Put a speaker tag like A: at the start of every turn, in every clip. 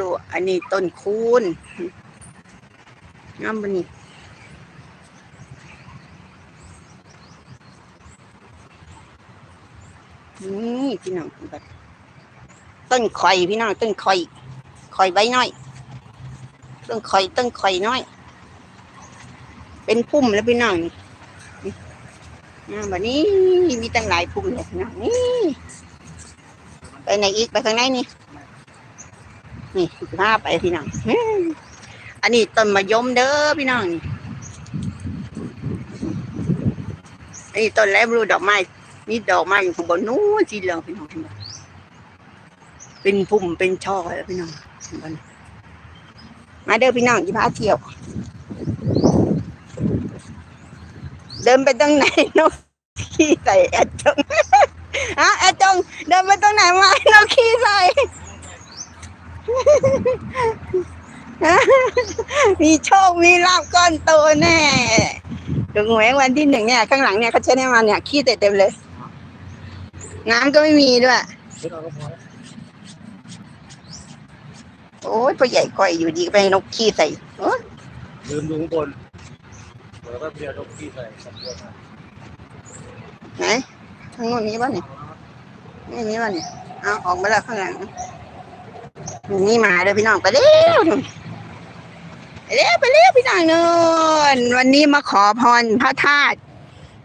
A: ลูอันนี้ต้นคูณงามบนี่นี่พี่น้องต้นข่อยพี่น้องต้นข่อยข่อยใบน้อย ต้นข่อยต้นข่อยน้อย เป็นพุ่มแล้วพี่น้องนี่อ่าแบบนี้มีตั้งหลายพุ่มเลยพี่น้องนี่ไปไหนอีกไปข้างในนี่ นี่พาไปพี่น้องอันนี้ต้นมะยมเด้อพี่น้องนี่อันนี้ต้นแล้วรูดอกไม้มีดอกไม้อยู่ข้างบนนู้นสีเหลืองพี่น้องเห็นไหมเป็นพุ่มเป็นช่อแล้วพี่น้องมาเด้อพี่น้องจะพาเที่ยว เดินไปตรงไหนนกขี้ใส่แอดจงฮะแอดจงเดินไปตรงไหนมานกขี้ใส่ มีโชค มีลาบก้อนโตแน่ถึงหวยวันที่หนึ่งเนี่ย ข้างหลังเนี่ยเขาใช้ได้มาเนี่ย ขี้เต็มเต็มเลย น้ำก็ไม่มีด้วย โอ้ยพ่อใหญ่ก่อยอยู่ดีไปนกขี้ใส่โอ๊ย
B: ลืมดูข้างบนแล้วก็เบียร์นกขี้ใส่สองตัวมา
A: ไหนทางโน้นมีบ้านเนี่ยไม่มีบ้านเนี่ยเอาออกมาแล้วข้างหลัง นี่มาเด้อพี่น้องไปเร็วไปเร็วไปเร็วพี่น้องเนินวันนี้มาขอพรพระธาตุ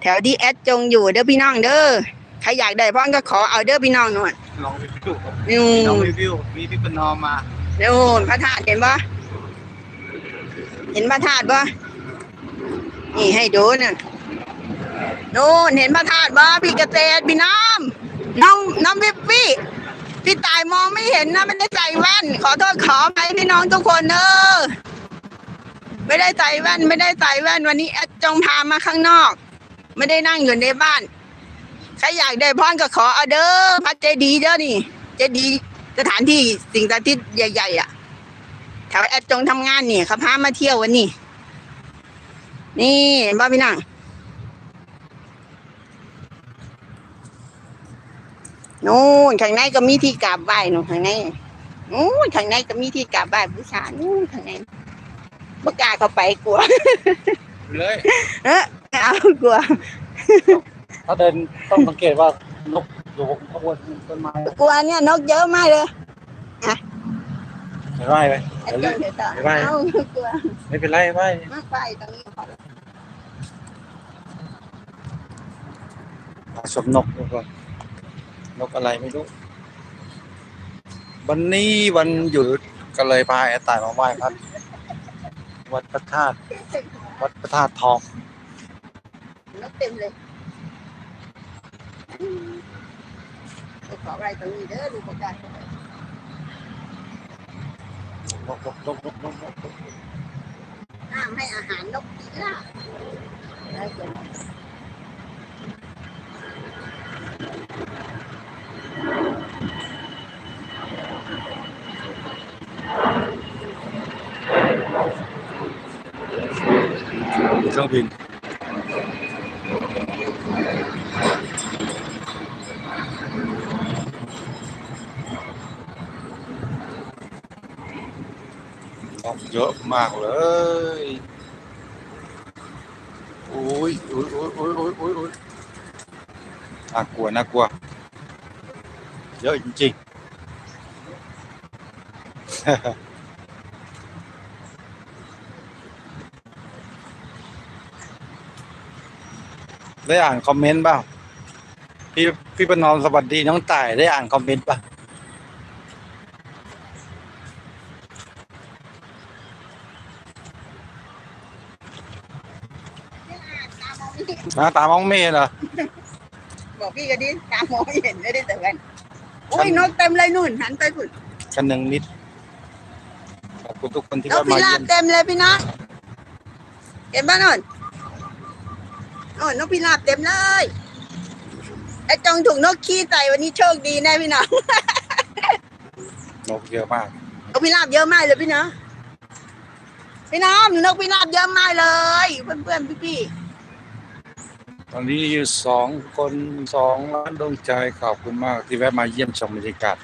A: แถวที่แอดจงอยู่เด้อพี่น้องเด้อใครอยากได้พรก็ขอเอาเด้อพี่น้องนู่น
B: ลองรีวิว
A: นู่
B: ลอง
A: น
B: รีวิวมีพี่ประนอมมา
A: นู่นพระธาตุเห็นปะเห็นพระธาตุปะนี่ให้ดูเนี่ยนู่นเห็นพระธาตุปะพี่เกษตรพี่น้ำน้องน้องวิปปี้ พี่ตายมองไม่เห็นนะไม่ได้ใส่แว่น ขอโทษขอไปพี่น้องทุกคนเนอไม่ได้ใส่แว่น ไม่ได้ใส่แว่นวันนี้แอดจงพามาข้างนอก ไม่ได้นั่งอยู่ในบ้านใครอยากได้พรก็ขอเอาเด้อพระเจดีเด้อนี่ เจดีสถานที่สิ่งศักดิ์สิทธิ์ใหญ่ๆอะแถวแอดจงทำงานนี่เขาพามาเที่ยววันนี้นี่เห็นป่ะพี่นาง นู่นข้างในก็มีที่กราบไหว้นู่นข้างในนู่นข้างในก็มีที่กราบไหว้บูชานู่นข้างในบ่กล้าเข้าไปกลัว
B: เลย
A: เออเอากลัว
B: ถ้าเดินต้องสังเกตว่านกอยู่ข้างบนต้นไม้
A: กลัวเนี่ยนกเยอะมากเลย
B: ไม่ไหวไป
A: ไอ้
B: เดี๋ยว
A: เจ้าเดี๋ยวต่อ
B: ไม่ไหว
A: เอากลัว
B: ไม่เป็นไรไหว
A: มากไปตรงนี้ขอ
B: สมนกดูก่อน นกอะไรไม่รู้ วันนี้วันหยุดก็เลยพาแอร์ตายมาไหว้พระวัดพระธาตุวัดพระธาตุทอง
A: นกเต็มเลยอืมขออะไรตรงนี้เด้อดูประกาศ
B: นกนกนกนกนกนก
A: ห้ามให้อาหารนกกินล่ะได้เกิน
B: เครื่องบินนกเยอะ มากเลยอุ้ยอุ้ยอุ้ยอุ้ยอุ้ยอุ้ยอุ้ยน่ากลัวน่ากลัว เยอะจริงๆ ได้อ่านคอมเมนต์เปล่าพี่พี่ประนอมสวัสดีน้องต่ายได้อ่านคอมเมนต์ป่ะหน้าตามองไม่เห็นเหรอ
A: บอกพี่ก็ดิตามองไม่เห็นไม่ได้แต่กันอุ้ยนกเต็มเลยนู่นหันไปฝุ่น
B: ชั้นหนึ่งนิดขอบคุณทุกคนที่
A: นก
B: เข้า
A: พิ
B: มา
A: รา
B: เยี่
A: บ
B: ยม
A: เต็มเลยพี่น้องเห็นป่ะนู่นโอ้นกพิราบเต็มเลยไอ้จงถูกนกขี้ใส่วันนี้โชคดีแน่พี่น้อง
B: นกเยอะมาก
A: นกพิราบเยอะมากเลยพี่น้องพี่น้องนกพิราบเยอะมากเลย เพื่อนๆพี่
B: ตอนนี้อยู่สองคนสองล้านดวงใจขอบคุณมากที่แวะมาเยี่ยมชมบรรยากาศ